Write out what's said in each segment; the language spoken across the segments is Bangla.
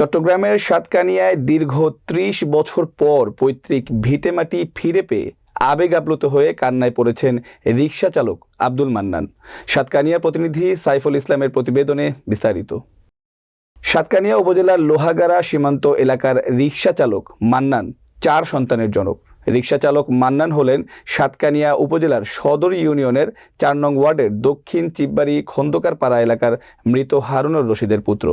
চট্টগ্রামের সাতকানিয়ায় দীর্ঘ ত্রিশ বছর পর পৈতৃক ভিটেমাটি ফিরে পেয়ে আবেগ আপ্লুত হয়ে কান্নায় পড়েছেন রিক্সা চালক আব্দুল মান্নান। সাতকানিয়া প্রতিনিধি সাইফুল ইসলামের প্রতিবেদনে বিস্তারিত। সাতকানিয়া উপজেলার লোহাগাড়া সীমান্ত এলাকার রিক্সা চালক মান্নান চার সন্তানের জনক। রিক্সা চালক মান্নান হলেন সাতকানিয়া উপজেলার সদর ইউনিয়নের চার নং ওয়ার্ডের দক্ষিণ চিপবাড়ি খন্দকার পাড়া এলাকার মৃত হারুনুর রশিদের পুত্র।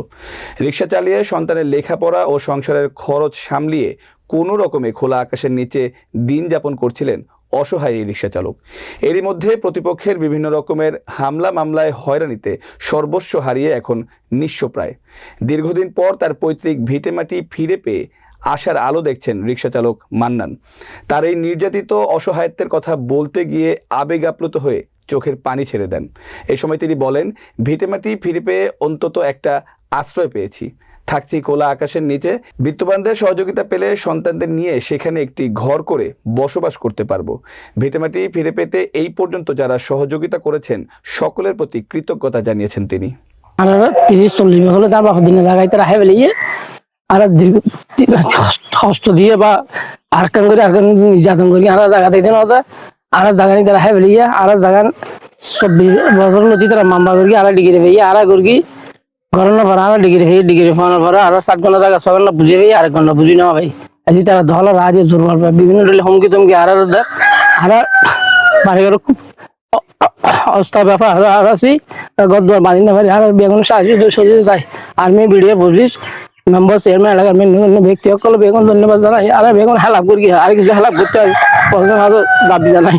রিক্সা চালিয়ে সন্তানের লেখাপড়া ও সংসারের খরচ সামলিয়ে কোনো রকমে খোলা আকাশের নিচে দিন যাপন করছিলেন অসহায় এই রিক্সা চালক এরই মধ্যে প্রতিপক্ষের বিভিন্ন রকমের হামলা মামলায় হয়রানিতে সর্বস্ব হারিয়ে এখন নিঃস্ব প্রায়। দীর্ঘদিন পর তার পৈতৃক ভিটেমাটি ফিরে পেয়ে আশার আলো দেখছেন রিক্সা চালক মান্নান। তার এই নির্যাতিত অসহায়ত্বের কথা বলতে গিয়ে আবেগ আপ্লুত হয়ে চোখের পানি ছেড়ে দেন। এই সময় তিনি বলেন, ভিটেমাটি ফিরে পেয়ে অন্তত একটা আশ্রয় পেয়েছি। থাকছি খোলা আকাশের নিচে। বিত্তবানদের সহযোগিতা পেলে সন্তানদের নিয়ে সেখানে একটি ঘর করে বসবাস করতে পারব। ভিটেমাটি ফিরে পেতে এই পর্যন্ত যারা সহযোগিতা করেছেন, সকলের প্রতি কৃতজ্ঞতা জানিয়েছেন তিনি। তিরিশ চল্লিশ বছর দিনে তারা আর হস্ত দিয়ে বা আর কান করে আর কান নির্যাতন করি আর জায়গা দিতে না আর জায়গা তারা হেবে লিয়ে আর চব্বিশ বছর নদী তারা মামলা করি আর ডিগ্রি পেয়ে আর করি গরমের পর আর আর সাত ঘণ্টা জায়গা, ছয় ঘণ্টা বুঝে পেয়ে আরেক ঘণ্টা বুঝি ভাই। আজি তারা ধল রাজ জোর পারবে বিভিন্ন দলে হুমকি তুমকি, আর আর বাড়ি ঘর খুব অবস্থা ব্যাপার, আর আর আছি গদ্দার বাঁধি না পারি আর বেগুন সাহায্য চাই army, BDA, police member chairman এলাকার মেন ব্যক্তি সকল বেগুন ধন্যবাদ জানাই। আর বেগুন হেলাপ করি আর কিছু হেলাপ করতে হয়। দাবি জানাই